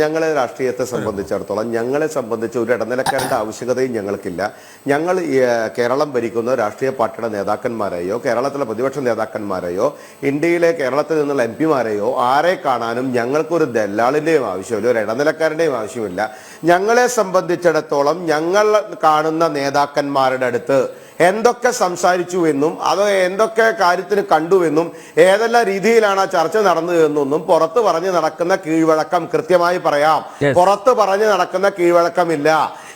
ഞങ്ങളെ രാഷ്ട്രീയത്തെ സംബന്ധിച്ചിടത്തോളം ഞങ്ങളെ സംബന്ധിച്ച് ഒരു ഇടനിലക്കാരന്റെ ആവശ്യകതയും ഞങ്ങൾക്കില്ല. ഞങ്ങൾ കേരളം ഭരിക്കുന്ന രാഷ്ട്രീയ പാർട്ടിയുടെ നേതാക്കന്മാരെയോ കേരളത്തിലെ പ്രതിപക്ഷ നേതാക്കന്മാരെയോ ഇന്ത്യയിലെ കേരളത്തിൽ നിന്നുള്ള എം പിമാരെയോ ആരെ കാണാനും ഞങ്ങൾക്കൊരു ദല്ലാളിന്റെയും ആവശ്യമില്ല ഒരു ഇടനിലക്കാരന്റെയും ആവശ്യമില്ല. ഞങ്ങളെ സംബന്ധിച്ചിടത്തോളം ഞങ്ങൾ കാണുന്ന നേതാക്കന്മാരുടെ അടുത്ത് എന്തൊക്കെ സംസാരിച്ചു എന്നും അത് എന്തൊക്കെ കാര്യത്തിന് കണ്ടുവെന്നും ഏതെല്ലാം രീതിയിലാണ് ആ ചർച്ച നടന്നതെന്നൊന്നും പുറത്ത് പറഞ്ഞ് നടക്കുന്ന കീഴ്വഴക്കം കൃത്യമായി പറയാം. പുറത്ത് പറഞ്ഞു നടക്കുന്ന കീഴ്വഴക്കമില്ല.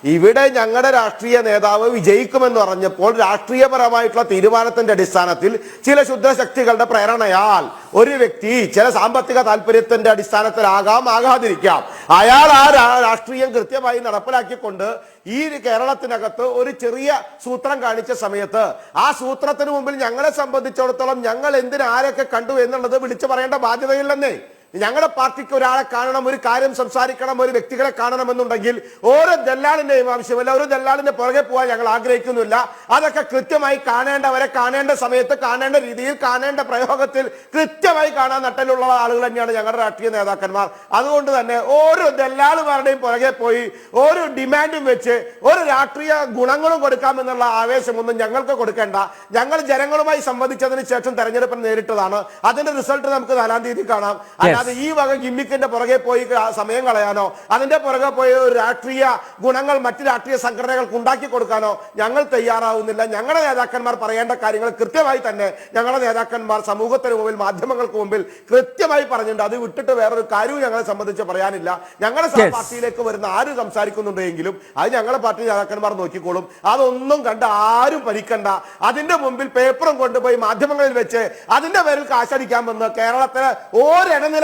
ഇവിടെ ഞങ്ങളുടെ രാഷ്ട്രീയ നേതാവ് വിജയിക്കുമെന്ന് പറഞ്ഞപ്പോൾ രാഷ്ട്രീയപരമായിട്ടുള്ള തീരുമാനത്തിന്റെ അടിസ്ഥാനത്തിൽ ചില ശുദ്ധശക്തികളുടെ പ്രേരണയാൽ ഒരു വ്യക്തി ചില സാമ്പത്തിക താല്പര്യത്തിന്റെ അടിസ്ഥാനത്തിലാകാം ആകാതിരിക്കാം. അയാൾ ആ രാഷ്ട്രീയം കൃത്യമായി നടപ്പിലാക്കിക്കൊണ്ട് ഈ കേരളത്തിനകത്ത് ഒരു ചെറിയ സൂത്രം കാണിച്ച സമയത്ത് ആ സൂത്രത്തിന് മുമ്പിൽ ഞങ്ങളെ സംബന്ധിച്ചിടത്തോളം ഞങ്ങൾ എന്തിനാരൊക്കെ കണ്ടു എന്നുള്ളത് വിളിച്ചു പറയേണ്ട ബാധ്യതയില്ലെന്നേ. ഞങ്ങളുടെ പാർട്ടിക്ക് ഒരാളെ കാണണം ഒരു കാര്യം സംസാരിക്കണം ഒരു വ്യക്തികളെ കാണണമെന്നുണ്ടെങ്കിൽ ഓരോ ദല്ലാളിന്റെയും ആവശ്യമില്ല. ഓരോ ദല്ലാളിന്റെ പുറകെ പോകാൻ ഞങ്ങൾ ആഗ്രഹിക്കുന്നില്ല. അതൊക്കെ കൃത്യമായി കാണേണ്ടവരെ കാണേണ്ട സമയത്ത് കാണേണ്ട രീതിയിൽ കാണേണ്ട പ്രയോഗത്തിൽ കൃത്യമായി കാണാൻ നട്ടലുള്ള ആളുകൾ തന്നെയാണ് ഞങ്ങളുടെ രാഷ്ട്രീയ നേതാക്കന്മാർ. അതുകൊണ്ട് തന്നെ ഓരോ ദല്ലാളുമാരുടെയും പുറകെ പോയി ഓരോ ഡിമാൻഡും വെച്ച് ഒരു രാഷ്ട്രീയ ഗുണങ്ങളും കൊടുക്കാമെന്നുള്ള ആവേശമൊന്നും ഞങ്ങൾക്ക് കൊടുക്കേണ്ട. ഞങ്ങൾ ജനങ്ങളുമായി സംവദിച്ചതിന് ശേഷം തെരഞ്ഞെടുപ്പിന് നേരിട്ടതാണ്. അതിന്റെ റിസൾട്ട് നമുക്ക് നാലാം തീയതി കാണാം. അല്ലാതെ ഈ വക ഗിമ്മിക്കിന്റെ പുറകെ പോയി സമയം കളയാനോ അതിന്റെ പുറകെ പോയി ഒരു രാഷ്ട്രീയ ഗുണങ്ങൾ മറ്റു രാഷ്ട്രീയ സംഘടനകൾക്ക് ഉണ്ടാക്കി കൊടുക്കാനോ ഞങ്ങൾ തയ്യാറാവുന്നില്ല. ഞങ്ങളുടെ നേതാക്കന്മാർ പറയേണ്ട കാര്യങ്ങൾ കൃത്യമായി തന്നെ ഞങ്ങളുടെ നേതാക്കന്മാർ സമൂഹത്തിന് മുമ്പിൽ മാധ്യമങ്ങൾക്ക് മുമ്പിൽ കൃത്യമായി പറഞ്ഞിട്ടുണ്ട്. അത് വിട്ടിട്ട് വേറൊരു കാര്യവും ഞങ്ങളെ സംബന്ധിച്ച് പറയാനില്ല. ഞങ്ങളുടെ പാർട്ടിയിലേക്ക് വരുന്ന ആര് സംസാരിക്കുന്നുണ്ടെങ്കിലും അത് ഞങ്ങളുടെ പാർട്ടി നേതാക്കന്മാർ നോക്കിക്കോളും. അതൊന്നും കണ്ട് ആരും ഭരിക്കണ്ട അതിന്റെ മുമ്പിൽ പേപ്പറും കൊണ്ടുപോയി മാധ്യമങ്ങളിൽ വെച്ച് അതിന്റെ പേരിൽ കാശടിക്കാൻ കാശടിക്കാമെന്ന് കേരളത്തിലെ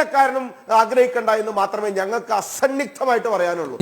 ഒരിടനിലക്കാരനും ആഗ്രഹിക്കണ്ട എന്ന് മാത്രമേ ഞങ്ങൾക്ക് അസന്നിഗ്ധമായിട്ട് പറയാനുള്ളൂ.